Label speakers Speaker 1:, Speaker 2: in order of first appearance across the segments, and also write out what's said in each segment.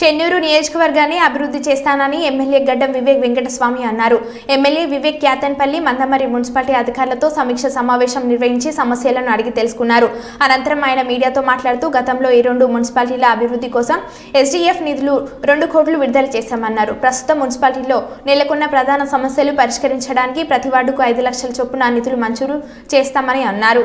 Speaker 1: చెన్నూరు నియోజకవర్గాన్ని అభివృద్ధి చేస్తానని ఎమ్మెల్యే గడ్డం వివేక్ వెంకటస్వామి అన్నారు. ఎమ్మెల్యే వివేక్ క్యాతన్పల్లి మందమరి మున్సిపాలిటీ అధికారులతో సమీక్ష సమావేశం నిర్వహించి సమస్యలను అడిగి తెలుసుకున్నారు. అనంతరం ఆయన మీడియాతో మాట్లాడుతూ గతంలో ఈ రెండు మున్సిపాలిటీల అభివృద్ధి కోసం ఎస్డీఎఫ్ నిధులు రెండు కోట్లు విడుదల చేశామన్నారు. ప్రస్తుతం మున్సిపాలిటీలో నెలకొన్న ప్రధాన సమస్యలు పరిష్కరించడానికి ప్రతి వార్డుకు ఐదు లక్షల చొప్పున నిధులు మంజూరు చేస్తామని అన్నారు.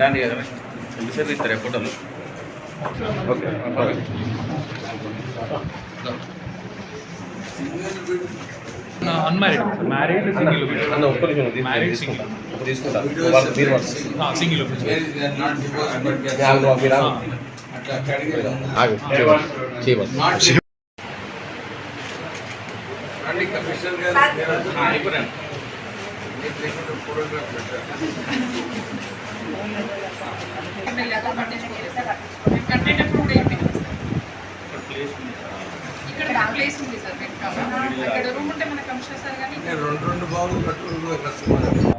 Speaker 2: రాండి కదా విసర్లు ఇస్తారు ఫోటోలు
Speaker 3: unmarried married single married single
Speaker 4: single commissioner గారు
Speaker 2: అయిపోయాను
Speaker 4: ఫోటోగ్రాఫ్ పెట్టారు
Speaker 5: ఎమ్మెల్యేగా పట్టించుకోలేదు సార్ మేము కట్టేటప్పుడు కూడా ఏమి ఇక్కడ ప్లేస్ ఉంది సార్ వెనకాల అక్కడ రూమ్ ఉంటే మన కమిషనర్ సార్ కానీ
Speaker 4: నేను రెండు రెండు బాబులు కట్టుకుని కష్టపడారు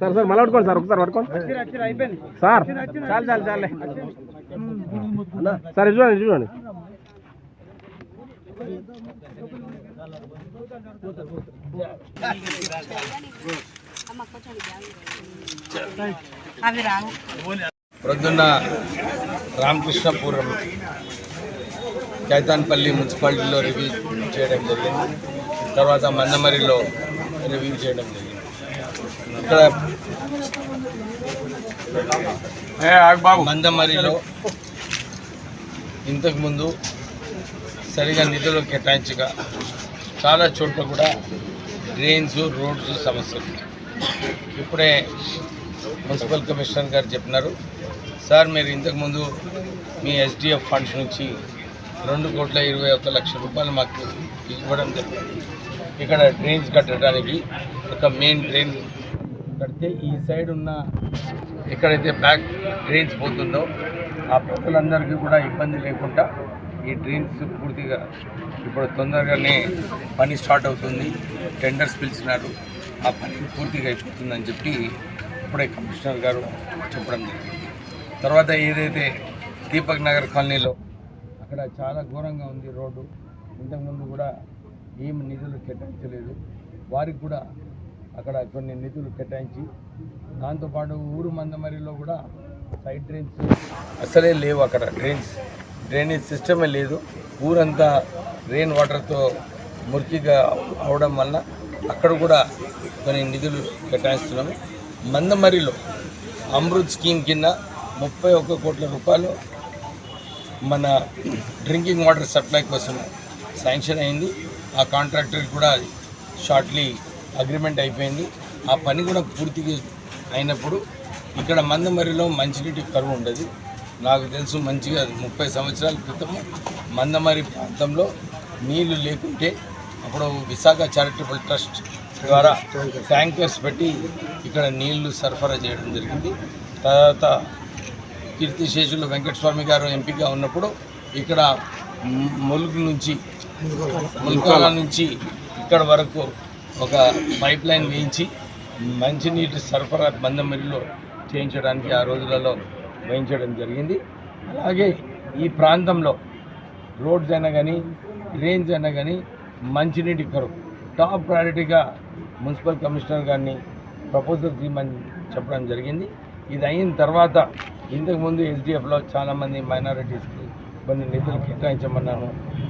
Speaker 6: సార్ సార్ మళ్ళీ పట్టుకోండి సార్ ఒకసారి పట్టుకోండి. సార్. చాలు చాలు చాలే. సార్ చూడండి చూడండి.
Speaker 4: ప్రొద్దున్న రామకృష్ణపురం కైతాన్పల్లి మున్సిపాలిటీలో రివ్యూ చేయడం జరిగింది. తర్వాత మందమరిలో రివ్యూ చేయడం జరిగింది. ఇక్కడ మందమరిలో ఇంతకుముందు సరిగా నిధులు కేటాయించగా చాలా చోట్ల కూడా డ్రైన్స్ రోడ్స్ సమస్యలు. ఇప్పుడే మున్సిపల్ కమిషనర్ గారు చెప్పినారు సార్ మీరు ఇంతకుముందు మీ ఎస్డిఎఫ్ ఫండ్స్ నుంచి రెండు కోట్ల ఇరవై ఒక్క లక్ష రూపాయలు మాకు ఇవ్వడం జరిగింది. ఇక్కడ డ్రైన్స్ కట్టడానికి ఒక మెయిన్ డ్రైన్ కడితే ఈ సైడ్ ఉన్న ఎక్కడైతే బ్యాక్ డ్రైన్స్ పోతుందో ఆ ప్రజలందరికీ కూడా ఇబ్బంది లేకుండా ఈ డ్రైన్స్ పూర్తిగా ఇప్పుడు తొందరగానే పని స్టార్ట్ అవుతుంది. టెండర్స్ పిలిచినారు. ఆ పని పూర్తిగా అయిపోతుందని చెప్పి ఇప్పుడే కమిషనర్ గారు చెప్పడం జరిగింది. తర్వాత ఏదైతే దీపక్ నగర్ కాలనీలో అక్కడ చాలా ఘోరంగా ఉంది రోడ్డు. ఇంతకుముందు కూడా ఏమి నిధులు కేటాయించలేదు. వారికి కూడా అక్కడ కొన్ని నిధులు కేటాయించి దాంతోపాటు ఊరు మందమరిలో కూడా సైడ్ డ్రైన్స్ అసలే లేవు అక్కడ. డ్రైన్స్ డ్రైనేజ్ సిస్టమే లేదు. ఊరంతా రెయిన్ వాటర్తో మురికిగా అవడం వలన అక్కడ కూడా కొన్ని నిధులు కేటాయిస్తున్నాము మందమరిలో అమృత్ స్కీమ్ కింద ముప్పై ఒక్క కోట్ల రూపాయలు మన డ్రింకింగ్ వాటర్ సప్లై కోసం శాంక్షన్ అయింది. ఆ కాంట్రాక్టర్ కూడా షార్ట్లీ అగ్రిమెంట్ అయిపోయింది. ఆ పని కూడా పూర్తిగా అయినప్పుడు ఇక్కడ మందమరిలో మంచినీటి కరువు ఉండదు. నాకు తెలుసు మంచిగా ముప్పై సంవత్సరాల క్రితం మందమరి ప్రాంతంలో నీళ్ళు లేకుంటే అప్పుడు విశాఖ చారిటబుల్ ట్రస్ట్ ద్వారా ట్యాంకర్స్ పెట్టి ఇక్కడ నీళ్ళు సరఫరా చేయడం జరిగింది. తర్వాత కీర్తిశేషులు వెంకటస్వామి గారు ఎంపీగా ఉన్నప్పుడు ఇక్కడ ములుగు నుంచి ముల్కాల నుంచి ఇక్కడ వరకు ఒక పైప్ లైన్ వేయించి మంచినీటి సరఫరా బందమరిలో చేయించడానికి ఆ రోజులలో వేయించడం జరిగింది. అలాగే ఈ ప్రాంతంలో రోడ్స్ అయినా కానీ డ్రైన్స్ అయినా కానీ మంచినీటి కరువు టాప్ ప్రయారిటీగా మున్సిపల్ కమిషనర్ గారిని ప్రపోజల్ తీయమని చెప్పడం జరిగింది. ఇది అయిన తర్వాత ఇంతకుముందు ఎస్డిఎఫ్లో చాలామంది మైనారిటీస్కి కొన్ని నిధులు కేటాయించమన్నాను.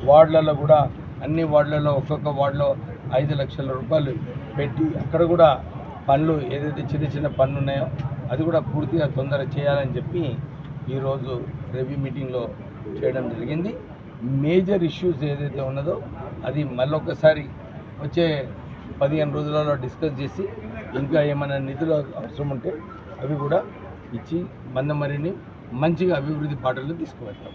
Speaker 4: వార్డులలో కూడా అన్ని వార్డులలో ఒక్కొక్క వార్డులో ఐదు లక్షల రూపాయలు పెట్టి అక్కడ కూడా పనులు ఏదైతే చిన్న చిన్న పనులు ఉన్నాయో అది కూడా పూర్తిగా తొందర చేయాలని చెప్పి ఈరోజు రెవ్యూ మీటింగ్లో చేయడం జరిగింది. మేజర్ ఇష్యూస్ ఏదైతే ఉన్నదో అది మళ్ళొకసారి వచ్చే పదిహేను రోజులలో డిస్కస్ చేసి ఇంకా ఏమైనా నిధులు అవసరం ఉంటే అవి కూడా ఇచ్చి మందమరిని మంచిగా అభివృద్ధి పాటలు తీసుకువెళ్తాం.